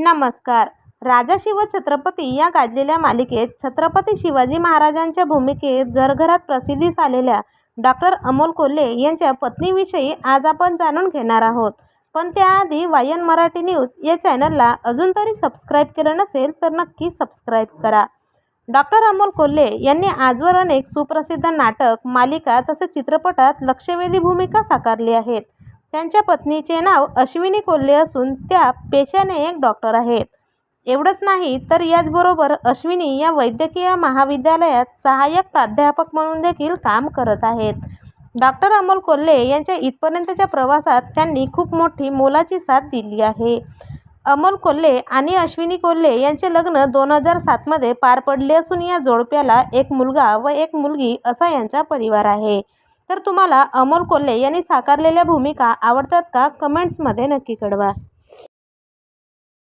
नमस्कार. राजा शिव छत्रपती या गाजलेल्या मालिकेत छत्रपती शिवाजी महाराजांच्या भूमिकेत घरघरात प्रसिद्धीस आलेल्या डॉक्टर अमोल कोल्हे यांच्या पत्नीविषयी आज आपण जाणून घेणार आहोत. पण त्याआधी वायन मराठी न्यूज या चॅनलला अजून तरी सबस्क्राईब केलं नसेल तर नक्की सबस्क्राईब करा. डॉक्टर अमोल कोल्हे यांनी आजवर अनेक सुप्रसिद्ध नाटक मालिका तसेच चित्रपटात लक्षवेधी भूमिका साकारली आहेत. त्यांच्या पत्नीचे नाव अश्विनी कोल्हे असून त्या पेशाने एक डॉक्टर आहेत. एवढंच नाही तर याचबरोबर अश्विनी या वैद्यकीय महाविद्यालयात सहाय्यक प्राध्यापक म्हणून देखील काम करत आहेत. डॉक्टर अमोल कोल्हे यांच्या इथपर्यंतच्या प्रवासात त्यांनी खूप मोठी मोलाची साथ दिली आहे. अमोल कोल्हे आणि अश्विनी कोल्हे यांचे लग्न दोन हजार सातमध्ये पार पडले असून या जोडप्याला एक मुलगा व एक मुलगी असा यांचा परिवार आहे. तर तुम्हाला अमोल कोल्हे यांनी साकारलेल्या भूमिका आवडतात का? कमेंट्समध्ये नक्की कळवा.